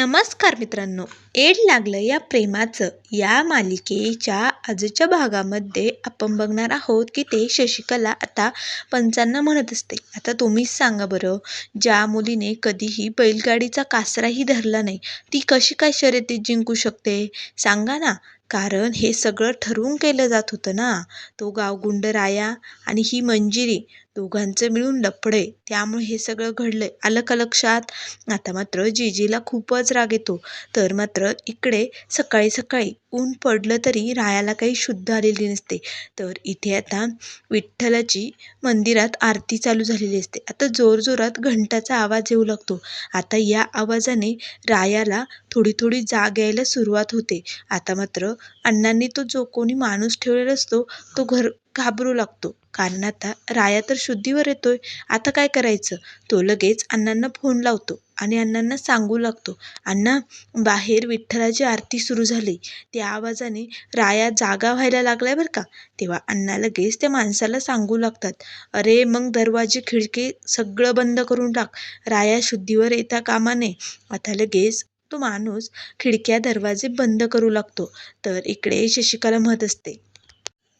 नमस्कार मित्रांनो. एड लागलं या प्रेमाचं. या मालिकेच्या आजच्या भागामध्ये आपण बघणार आहोत की ते शशिकला आता पंचांना म्हणत असते. आता तुम्हीच सांगा बरं ज्या मुलीने कधीही बैलगाडीचा कासराही धरला नाही ती कशी काय शर्यतीत जिंकू शकते? सांगा ना. कारण हे सगळं ठरवून केलं जात होतं ना. तो गावगुंड राया आणि ही मंजिरी दोघांचं मिळून लफडे. त्यामुळे हे सगळं घडलंय. आलं का लक्षात आता मात्र जीजीला खूपच राग येतो. तर मात्र इकडे सकाळी सकाळी ऊन पडलं तरी रायाला काही शुद्ध आलेली नसते. तर इथे आता विठ्ठलाची मंदिरात आरती चालू झालेली असते. आता जोरजोरात घंटाचा आवाज येऊ लागतो. आता या आवाजाने रायाला थोडी थोडी जाग यायला सुरुवात होते. आता मात्र अण्णांनी तो जो कोणी माणूस ठेवलेला असतो तो घर घाबरू लागतो. कारण आता राया तर शुद्धीवर येतोय. आता काय करायचं? तो लगेच अण्णांना फोन लावतो आणि अण्णांना सांगू लागतो अण्णा बाहेर विठ्ठलाची आरती सुरू झाली. त्या आवाजाने राया जागा व्हायला लागलाय बरं का? तेव्हा अण्णा लगेच त्या माणसाला सांगू लागतात अरे मग दरवाजे खिडकी सगळं बंद करून टाक. राया शुद्धीवर येता कामा नये. आता लगेच तो माणूस खिडक्या दरवाजे बंद करू लागतो. तर इकडे शशिकाला म्हणत असते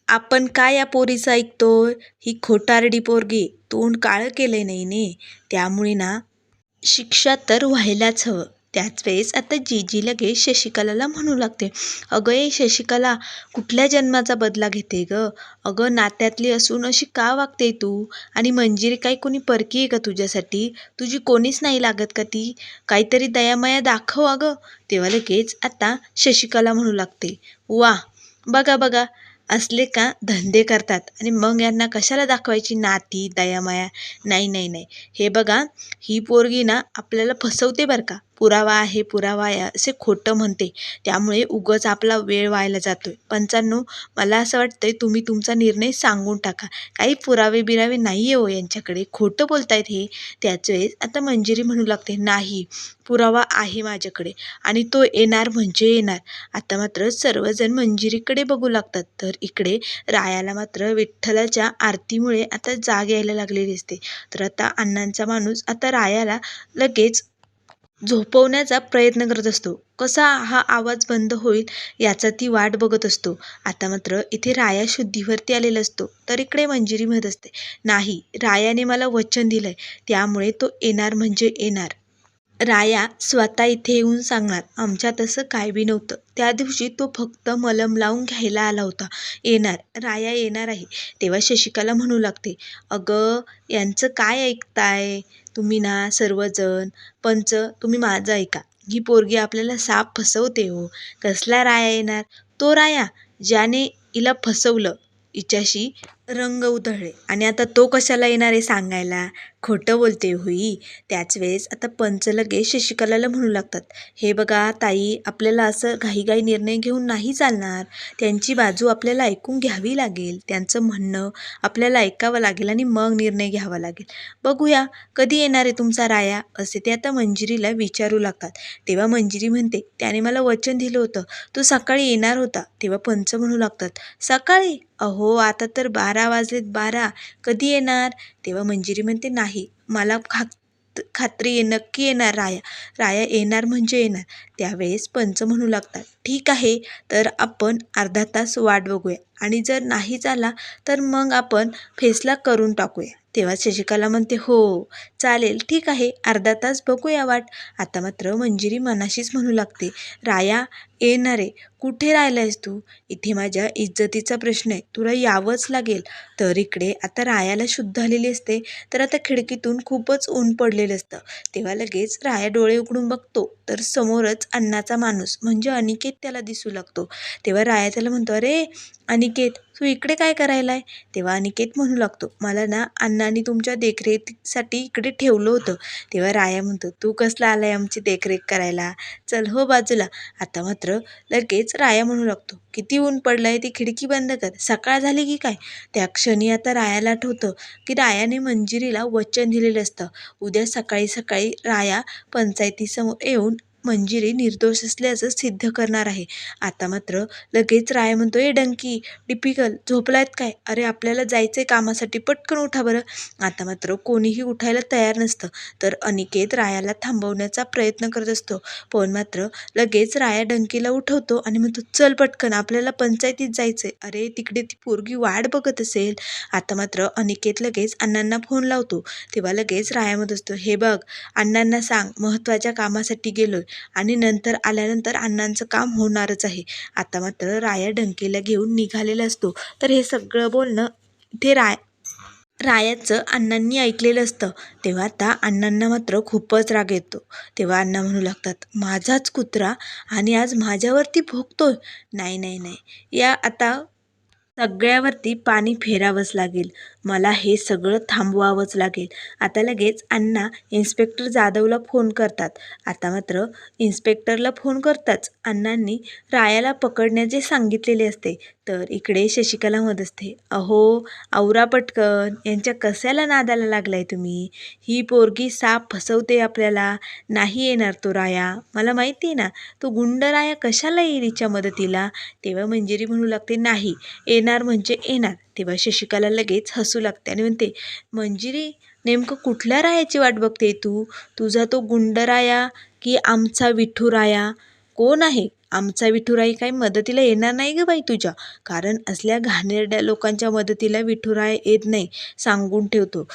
आपण काय या पोरीचं ऐकतोय? ही खोटारडी पोरगी तोंड काळं केलं नाही ने त्यामुळे ना शिक्षा तर व्हायलाच हवं. त्याच वेळेस आता जीजी लगेच शशिकलाला म्हणू लागते अगं ए शशिकला कुठल्या जन्माचा बदला घेते ग? अगं नात्यातली असून अशी का वागते तू? आणि मंजिरी काही कोणी परकी आहे का तुझ्यासाठी? तुझी कोणीच नाही लागत का ती? काहीतरी दयामया दाखव अगं. तेव्हा लगेच आता शशिकला म्हणू लागते वा बघा बघा असले का धंदे करतात आणि मग यांना कशाला दाखवायची नाती दयामाया? नाही नाही नाही. हे बघा ही पोरगी ना आपल्याला फसवते बरं का? पुरावा आहे पुरावा आहे असे खोटं म्हणते. त्यामुळे उगच आपला वेळ व्हायला जातो आहे पंचांनो मला असं वाटतंय तुम्ही तुमचा निर्णय सांगून टाका. काही पुरावे बिरावे नाही आहे हो यांच्याकडे. खोटं बोलतायत हे. त्याच वेळेस आता मंजिरी म्हणू लागते. नाही. पुरावा आहे माझ्याकडे. आणि तो येणार म्हणजे येणार. आता मात्र सर्वजण मंजिरीकडे बघू लागतात. तर इकडे रायाला मात्र विठ्ठलाच्या आरतीमुळे आता जाग यायला लागलेली असते तर आता अण्णांचा माणूस आता रायाला लगेच झोपवण्याचा प्रयत्न करत असतो. कसा हा आवाज बंद होईल याचा ती वाट बघत असतो. आता मात्र इथे राया शुद्धीवरती आलेला असतो. तर इकडे मंजिरी म्हणत असते. नाही रायाने मला वचन दिलंय. त्यामुळे तो येणार म्हणजे येणार. राया स्वतः इथे येऊन सांगणार आमच्या तसं काय बी नव्हतं. त्या दिवशी तो फक्त मलम लावून घ्यायला आला होता. येणार राया येणार आहे. तेव्हा शशिकाला म्हणू लागते अगं यांचं काय ऐकताय? तुम्ही ना सर्वजण पंच तुम्ही माझं ऐका. ही पोरगी आपल्याला साप फसवते हो. कसला राया येणार? तो राया ज्याने हिला फसवलं हिच्याशी रंग उधळले. आणि आता तो कशाला येणार आहे सांगायला? खोटं बोलते होई. त्याच वेळेस आता पंच लगेच शशिकलाला म्हणू लागतात हे बघा ताई आपल्याला असं घाईघाई निर्णय घेऊन नाही चालणार. त्यांची बाजू आपल्याला ऐकून घ्यावी लागेल. त्यांचं म्हणणं आपल्याला ऐकावं लागेल आणि मग निर्णय घ्यावा लागेल. बघूया कधी येणार आहे तुमचा राया? असे ते आता मंजिरीला विचारू लागतात. तेव्हा मंजिरी म्हणते त्याने मला वचन दिलं होतं. तो सकाळी येणार होता. तेव्हा पंच म्हणू लागतात सकाळी? अहो आता तर बारा वाजलेत बारा. कधी येणार? तेव्हा मंजिरी म्हणते नाही मला खात खात्री आहे नक्की येणार राया. राया येणार म्हणजे येणार. त्यावेळेस पंच म्हणू लागतात ठीक आहे तर आपण अर्धा तास वाट बघूया. आणि जर नाही झाला तर मग आपण फेसला करून टाकूया. तेव्हा शशिकला म्हणते हो चालेल ठीक आहे अर्धा तास बघूया वाट. आता मात्र मंजिरी मनाशीच म्हणू लागते राया येणार आहे. कुठे राहिला आहेस तू? इथे माझ्या इज्जतीचा प्रश्न आहे. तुला यावंच लागेल. तर इकडे आता रायाला शुद्ध आलेली असते. तर आता खिडकीतून खूपच ऊन पडलेलं असतं. तेव्हा लगेच राया डोळे उघडून बघतो. तर समोरच अण्णाचा माणूस म्हणजे अनिकेत त्याला दिसू लागतो. तेव्हा राया त्याला म्हणतो अरे अनिकेत तू इकडे काय करायला आहे तेव्हा अनिकेत म्हणू लागतो मला ना अण्णांनी तुमच्या देखरेखीसाठी इकडे ठेवलं होतं. तेव्हा राया म्हणतो तू कसला आला आमची देखरेख करायला? चल हो बाजूला. आता मात्र लगेच राया म्हणू लागतो. किती ऊन पडलं आहे ती खिडकी बंद कर. सकाळ झाली की काय? त्या क्षणी आता रायाला आठवतं की रायाने मंजिरीला वचन दिलेलं असतं. उद्या सकाळी सकाळी राया पंचायतीसमोर येऊन मंजिरी निर्दोष असल्याचं सिद्ध करणार आहे. आता मात्र लगेच राया म्हणतो ए डंकी डिपिकल झोपलायत काय? अरे आपल्याला जायचंय कामासाठी पटकन उठा बरं. आता मात्र कोणीही उठायला तयार नसतं तर अनिकेत रायाला थांबवण्याचा प्रयत्न करत असतो. पण मात्र लगेच राया डंकीला उठवतो आणि म्हणतो चल पटकन आपल्याला पंचायतीत जायचंय. अरे तिकडे ती पोरगी वाट बघत असेल. आता मात्र अनिकेत लगेच अण्णांना फोन लावतो. तेव्हा लगेच राया म्हणत असतो हे बघ अण्णांना सांग महत्त्वाच्या कामासाठी गेलोय. आणि नंतर आल्यानंतर अण्णांचं काम होणारच आहे. आता मात्र राया डंकेला घेऊन निघालेला असतो. तर हे सगळं बोलणं ते राय रायाचं अण्णांनी ऐकलेलं असतं. तेव्हा आता अण्णांना मात्र खूपच राग येतो. तेव्हा अण्णा म्हणू लागतात माझाच कुत्रा आणि आज माझ्यावरती भोगतोय नाही नाही नाही. या आता सगळ्यावरती पाणी फेरावंच लागेल. मला हे सगळं थांबवावंच लागेल. आता लगेच अण्णा इन्स्पेक्टर जाधवला फोन करतात. आता मात्र इन्स्पेक्टरला फोन करताच अण्णांनी रायाला पकडण्याचे सांगितलेले असते. तर इकडे शशिकला मत असते अहो आवरा पटकन यांच्या कशाला नादाला लागलाय तुम्ही? ही पोरगी साप फसवते आपल्याला. नाही येणार तो राया. मला माहिती आहे ना तो गुंड राया कशाला येईल हिच्या मदतीला? तेव्हा मंजिरी म्हणू लागते नाही येणार म्हणजे येणार. तेव्हा शशिकला लगेच हसू लागते आणि म्हणते मंजिरी नेमकं कुठल्या रायाची वाट बघते तू? तुझा तो गुंडराया की आमचा विठुराया कोण आहे? आमचा विठुराई काही मदतीला येणार नाही ग बाई तुझ्या. कारण असल्या घाणेरड्या लोकांच्या मदतीला विठुराय येत नाही सांगून ठेवतो.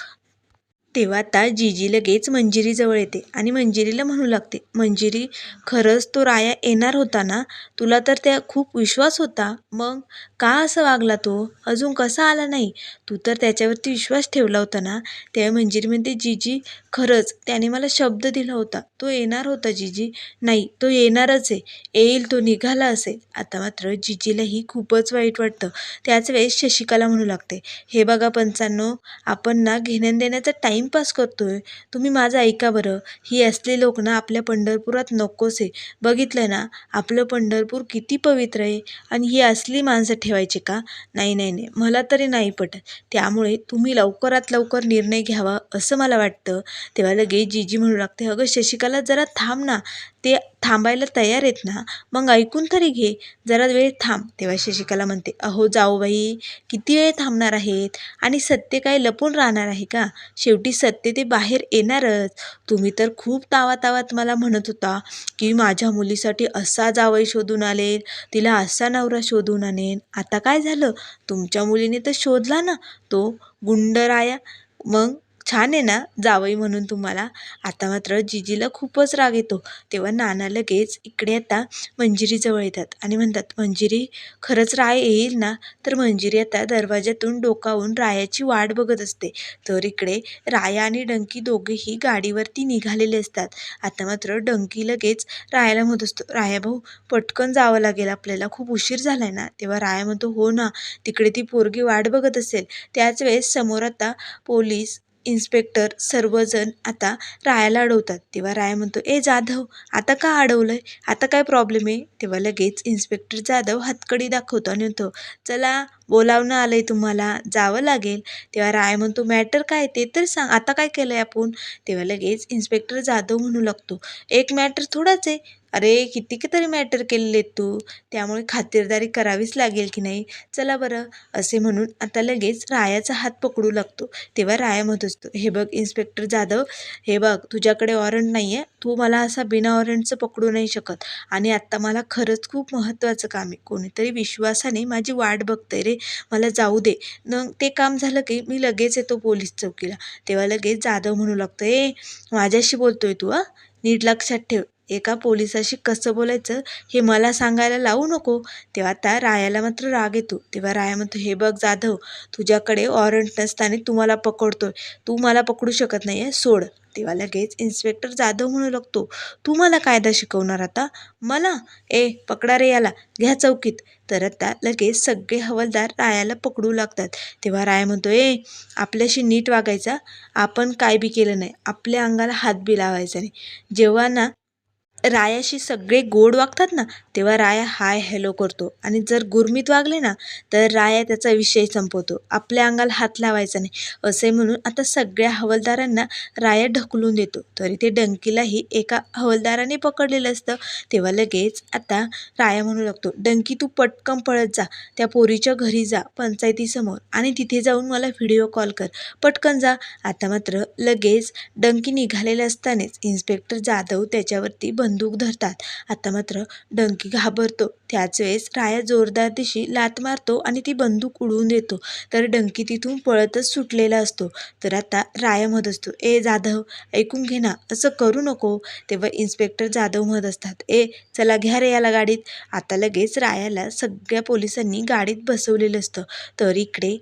तेव्हा आता जीजी लगेच मंजिरीजवळ येते आणि मंजिरीला म्हणू लागते मंजिरी खरंच तो राया येणार होता ना? तुला तर त्या खूप विश्वास होता. मग का असं वागला तो? अजून कसा आला नाही? तू तर त्याच्यावरती विश्वास ठेवला होता ना तेव्हा मंजिरी म्हणते जीजी खरंच त्याने मला शब्द दिला होता. तो येणार होता जीजी. नाही तो येणारच आहे. येईल तो निघाला असेल. आता मात्र जीजीलाही खूपच वाईट वाटतं. त्याच वेळेस शशिकाला म्हणू लागते हे बघा पंचांनो आपण ना घेण्यान देण्याचा टाईमपास करतोय. तुम्ही माझं ऐका बरं. ही असले लोक ना आपल्या पंढरपुरात नकोच आहे बघितलं ना आपलं पंढरपूर किती पवित्र आहे. आणि ही असली माणसं ठेवायची का? नाही नाही नाही. मला तरी नाही पटत. त्यामुळे तुम्ही लवकरात लवकर निर्णय घ्यावा असं मला वाटतं. तेव्हा लगेच जीजी म्हणू लागते अगं शशिकाला जरा थांब ना. ते थांबायला तयार आहेत ना मग ऐकून तरी घे. जरा वेळ थांब तेव्हा शशिकला म्हणते अहो जाऊबाई किती वेळ थांबणार आहेत? आणि सत्य काय लपून राहणार आहे का? शेवटी सत्य ते बाहेर येणारच. तुम्ही तर खूप तावातावात मला म्हणत होता की माझ्या मुलीसाठी असा जावई शोधून आले तिला असा नवरा शोधून आणेन. आता काय झालं? तुमच्या मुलीने तर शोधला ना तो गुंडराया. मग छान आहे ना जावई म्हणून तुम्हाला. आता मात्र जिजीला खूपच राग येतो. तेव्हा नाना लगेच इकडे आता मंजिरीजवळ येतात आणि म्हणतात मंजिरी खरंच राय येईल ना? तर मंजिरी आता दरवाज्यातून डोकावून रायाची वाट बघत असते. तर इकडे राया आणि डंकी दोघेही गाडीवरती निघालेले असतात. आता मात्र डंकी लगेच रायाला म्हणत असतो राया भाऊ पटकन जावं लागेल. आपल्याला खूप उशीर झालाय ना? तेव्हा राया म्हणतो हो ना तिकडे ती पोरगी वाट बघत असेल. त्याच वेळेस समोर आता पोलीस इन्स्पेक्टर सर्वजण आता रायाला अडवतात. तेव्हा राया म्हणतो ए जाधव आता का अडवलं आहे आता काय प्रॉब्लेम आहे? तेव्हा लगेच इन्स्पेक्टर जाधव हातकडी दाखवतो आणि म्हणतो चला बोलावणं आलं आहे तुम्हाला जावं लागेल. तेव्हा राय म्हणतो मॅटर काय ते तर सांग. आता काय केलं आहे आपण? तेव्हा लगेच इन्स्पेक्टर जाधव म्हणू लागतो एक मॅटर थोडाच आहे. अरे किती तरी मॅटर केलेले तू. त्यामुळे खातिरदारी करावीच लागेल की नाही? चला बरं असे म्हणून आता लगेच रायाचा हात पकडू लागतो. तेव्हा राया म्हणत असतो हे बघ इन्स्पेक्टर जाधव हे बघ तुझ्याकडे वॉरंट नाही आहे तू मला असा बिना वॉरंटचं पकडू नाही शकत. आणि आत्ता मला खरंच खूप महत्त्वाचं काम आहे. कोणीतरी विश्वासाने माझी वाट बघतंय रे. मला जाऊ दे. न ते काम झालं की मी लगेच येतो पोलीस चौकीला. तेव्हा लगेच जाधव म्हणू लागतो ए माझ्याशी बोलतोय तू हां? नीट लक्षात ठेव. एका पोलिसाशी कसं बोलायचं हे मला सांगायला लावू नको. तेव्हा त्या रायाला मात्र राग येतो. तेव्हा राया म्हणतो हे बघ जाधव तुझ्याकडे वॉरंट नसताना तू मला पकडतोय. तू मला पकडू शकत नाही आहे सोड. तेव्हा लगेच इन्स्पेक्टर जाधव म्हणू लागतो तू मला कायदा शिकवणार आता? मला? ए पकडा रे याला. घ्या चौकीत. तर आता लगेच सगळे हवालदार रायाला पकडू लागतात. तेव्हा राय म्हणतो ए आपल्याशी नीट वागायचा. आपण काय बी केलं नाही. आपल्या अंगाला हात बी लावायचा नाही. जेव्हा ना रायाशी सगळे गोड वागतात ना तेव्हा राया हाय हॅलो करतो. आणि जर गुरमीत वागले ना तर राया त्याचा विषय संपवतो. आपल्या अंगाला हात लावायचा नाही. असे म्हणून आता सगळ्या हवालदारांना राया ढकलून देतो. तरी ते डंकीलाही एका हवालदाराने पकडलेलं असतं. तेव्हा लगेच आता राया म्हणू लागतो डंकी तू पटकन पळत जा. त्या पोरीच्या घरी जा पंचायतीसमोर. आणि तिथे जाऊन मला व्हिडिओ कॉल कर. पटकन जा. आता मात्र लगेच डंकी निघालेले असतानाच इन्स्पेक्टर जाधव त्याच्यावरती बंदूक धरतात. आता मात्र डंकी घाबरतो. त्याच वेळेस राया जोरदार दिशी लात मारतो आणि ती बंदूक उडवून देतो. तर डंकी तिथून पळतच सुटलेला असतो. तर आता राया म्हणत असतो ए जाधव ऐकून घे ना असं करू नको. तेव्हा इन्स्पेक्टर जाधव म्हणत असतात ए चला घ्या रे याला गाडीत. आता लगेच रायाला सगळ्या पोलिसांनी गाडीत बसवलेलं असतं. तर इकडे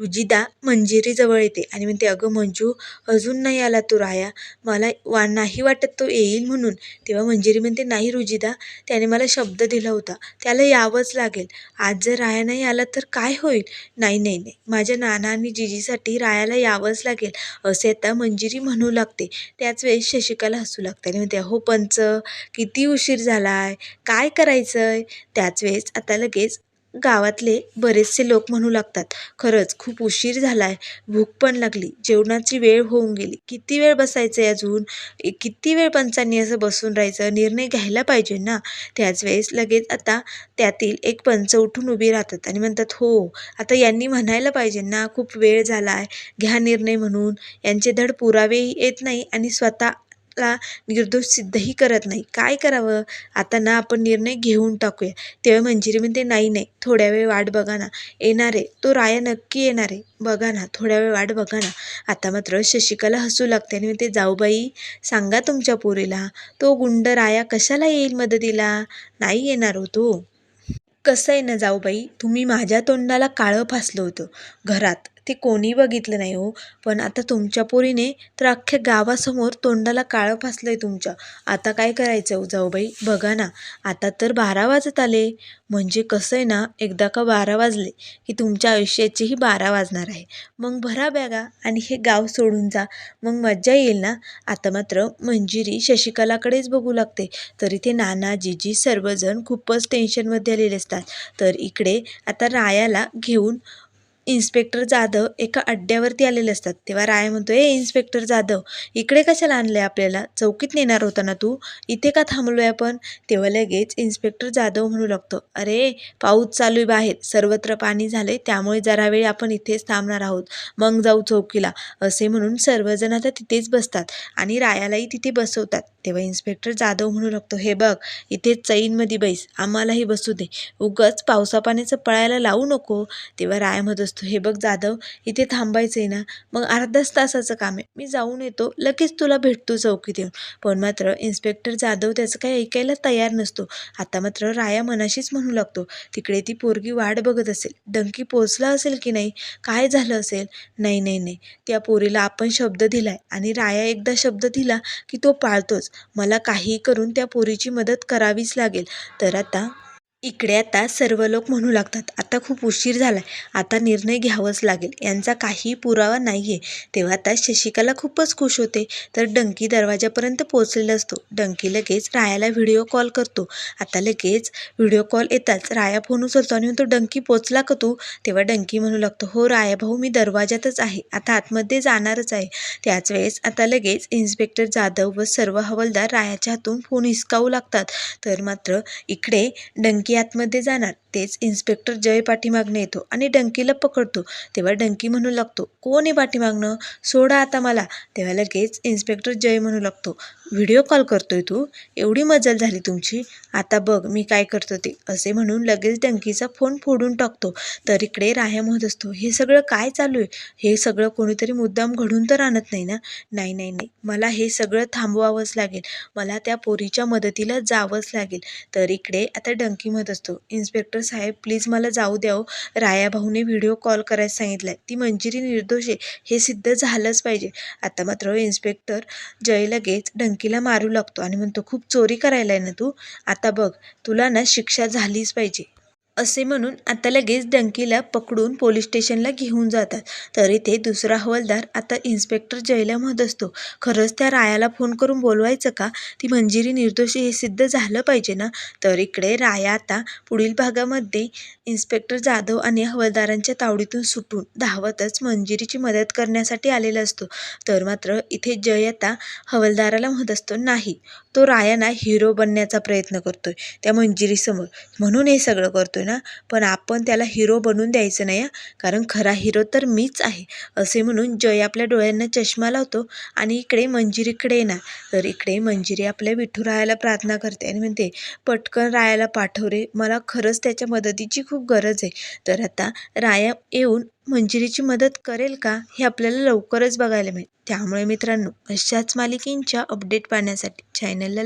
रुजिदा मंजिरीजवळ येते. आणि म्हणते अगं मंजू अजून नाही आला तो राया. मला वा नाही वाटत तो येईल म्हणून. तेव्हा मंजिरी म्हणते नाही रुजिदा. त्याने मला शब्द दिला होता. त्याला यावंच लागेल. आज जर राया नाही आला तर काय होईल? नाही नाही नाही. माझ्या नाना आणि जिजीसाठी रायाला यावंच लागेल. असे आता मंजिरी म्हणू लागते. त्याच वेळेस शशिकाला हसू लागते. आणि म्हणते अहो पंच किती उशीर झाला आहे काय करायचं आहे त्याच वेळेस आता लगेच गावातले बरेचसे लोक म्हणू लागतात खरंच खूप उशीर झाला आहे भूक पण लागली जेवणाची वेळ होऊन गेली. किती वेळ बसायचं आहे अजून? किती वेळ पंचांनी असं बसून राहायचं? निर्णय घ्यायला पाहिजे ना? त्याच वेळेस लगेच आता त्यातील एक पंच उठून उभी राहतात आणि म्हणतात हो आता यांनी म्हणायला पाहिजे ना खूप वेळ झाला आहे घ्या निर्णय म्हणून. यांचे धड पुरावेही येत नाही आणि स्वतः आपला निर्दोष सिद्धही करत नाही. काय करावं? आता ना आपण निर्णय घेऊन टाकूया. तेव्हा मंजिरी म्हणते नाही नाही थोड्या वेळ वाट बघा ना. येणार आहे. तो राया नक्की येणार आहे. बघा ना थोड्या वेळ वाट बघा ना. आता मात्र शशिकाला हसू लागते आणि म्हणते जाऊबाई सांगा तुमच्या पोरीला. तो गुंड राया कशाला येईल मदतीला? नाही येणार हो तो. कसं आहे ना जाऊबाई तुम्ही माझ्या तोंडाला काळं फासलं होतं. घरात ते कोणी बघितलं नाही हो. पण आता तुमच्या पोरीने तर अख्ख्या गावासमोर तोंडाला काळं फासलं आहे तुमच्या. आता काय करायचं हो जाऊबाई? बघा ना. आता तर बारा वाजत आले. म्हणजे कसं आहे ना एकदा का बारा वाजले की तुमच्या आयुष्याचेही बारा वाजणार आहे. मग भरा बॅगा आणि हे गाव सोडून जा. मग मज्जा येईल ना? आता मात्र मंजिरी शशिकलाकडेच बघू लागते. तर इथे नाना जीजी सर्वजण खूपच टेन्शनमध्ये आलेले असतात. तर इकडे आता रायाला घेऊन इन्स्पेक्टर जाधव एका अड्ड्यावरती आलेले असतात. तेव्हा राय म्हणतो ए इन्स्पेक्टर जाधव इकडे कशाला आणलं आहे आपल्याला? चौकीत नेणार होता ना तू? इथे का थांबलो आहे आपण? तेव्हा लगेच इन्स्पेक्टर जाधव म्हणू लागतो अरे पाऊस चालू आहे बाहेर. सर्वत्र पाणी झाले त्यामुळे जरा वेळ आपण इथेच थांबणार आहोत. मग जाऊ चौकीला. असे म्हणून सर्वजण आता तिथेच बसतात आणि रायालाही तिथे बसवतात. तेव्हा इन्स्पेक्टर जाधव म्हणू लागतो हे बघ इथे चैनमध्ये बैस. आम्हालाही बसू दे. उगाच पावसापाण्याचं पळायला लावू नको. तेव्हा राय म्हणत असतो हे बघ जाधव इथे थांबायचं आहे ना मग अर्धाच तासाचं काम आहे. मी जाऊन येतो लगेच तुला भेटतो चौकीत येऊन. पण मात्र इन्स्पेक्टर जाधव त्याचं काही ऐकायला तयार नसतो. आता मात्र राया मनाशीच म्हणू लागतो तिकडे ती पोरगी वाट बघत असेल. डंकी पोचला असेल की नाही? काय झालं असेल? नाही नाही नाही. त्या पोरीला आपण शब्द दिलाय आणि राया एकदा शब्द दिला की तो पाळतोच. मला काही करून त्या पोरीची मदत करावीच लागेल. तर आता इकडे आता सर्व लोक म्हणू लागतात आता खूप उशीर झालाय आता निर्णय घ्यावाच लागेल यांचा काही पुरावा नाही आहे तेव्हा आता शशिकला खूपच खुश होते. तर डंकी दरवाजापर्यंत पोहोचलेला असतो. डंकी लगेच रायाला व्हिडिओ कॉल करतो. आता लगेच व्हिडिओ कॉल येताच राया फोन उचलतो आणि तो डंकी पोचला का तू? तेव्हा डंकी म्हणू लागतो हो राया भाऊ मी दरवाजातच आहे आता आतमध्ये जाणारच आहे. त्याच वेळेस आता लगेच इन्स्पेक्टर जाधव व सर्व हवालदार रायाच्या हातून फोन हिसकावू लागतात. तर मात्र इकडे डंकी आतमध्ये जाणार. तेच इन्स्पेक्टर जय पाठीमागणं येतो आणि डंकीला पकडतो तेव्हा डंकी म्हणू लागतो कोण आहे पाठीमागणं सोडा आता मला. तेव्हा लगेच इन्स्पेक्टर जय म्हणू लागतो व्हिडिओ कॉल करतोय तू? एवढी मजल झाली तुमची? आता बघ मी काय करतो ते. असे म्हणून लगेच डंकीचा फोन फोडून टाकतो. तर इकडे राह्या म्हणत असतो हे सगळं काय चालू आहे? हे सगळं कोणीतरी मुद्दाम घडून तर आणत नाही ना? नाही नाही नाही. मला हे सगळं थांबवावंच लागेल. मला त्या पोरीच्या मदतीला जावंच लागेल. तर इकडे आता डंकी म्हणत असतो. इन्स्पेक्टर साहेब प्लीज मला जाऊ द्या हो राया भाऊने व्हिडिओ कॉल करायला सांगितलाय. आहे ती मंजिरी निर्दोष आहे. हे सिद्ध झालंच पाहिजे. आता मात्र इन्स्पेक्टर जय लगेच डंकीला मारू लागतो आणि म्हणतो खूप चोरी करायला आहे ना तू? आता बघ तुला ना शिक्षा झालीच पाहिजे असे म्हणून आता लगेच डंकीला पकडून पोलीस स्टेशनला घेऊन जातात. तर इथे दुसरा हवालदार आता इन्स्पेक्टर जयला म्हणत असतो खरंच त्या रायाला फोन करून बोलवायचं का? ती मंजिरी निर्दोषी हे सिद्ध झालं पाहिजे ना? तर इकडे राया आता पुढील भागामध्ये इन्स्पेक्टर जाधव आणि हवालदारांच्या तावडीतून सुटून धावतच मंजिरीची मदत करण्यासाठी आलेला असतो. तर मात्र इथे जय आता हवालदाराला म्हणत असतो नाही तो रायाना हिरो बनण्याचा प्रयत्न करतोय त्या मंजिरीसमोर. म्हणून हे सगळं करतोय ना पण आपण त्याला हिरो बनवून द्यायचं नाही कारण खरा हिरो तर मीच आहे. असे म्हणून जय आपल्या डोळ्यांना चष्मा लावतो आणि इकडे मंजिरीकडे येणार तर इकडे मंजिरी आपल्या विठुरायाला प्रार्थना करते आणि म्हणते पटकन रायाला पाठव रे. मला खरंच त्याच्या मदतीची खूप गरज आहे. तर आता राया येऊन मंजिरीची मदत करेल का हे आपल्याला लवकरच बघायला मिळेल. त्यामुळे मित्रांनो अशाच मालिकेंच्या अपडेट पाहण्यासाठी चॅनलला